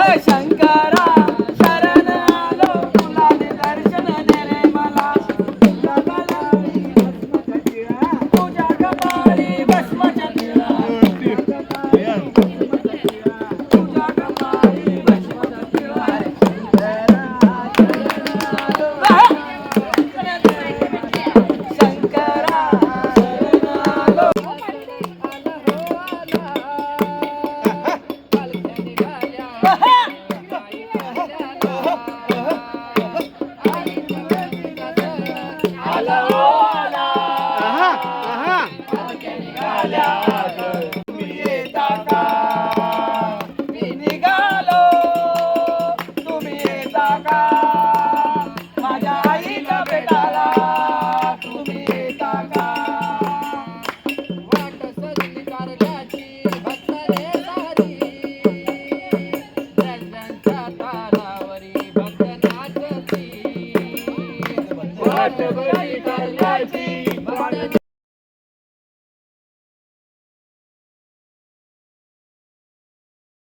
太想 I'm gonna make Happy birthday,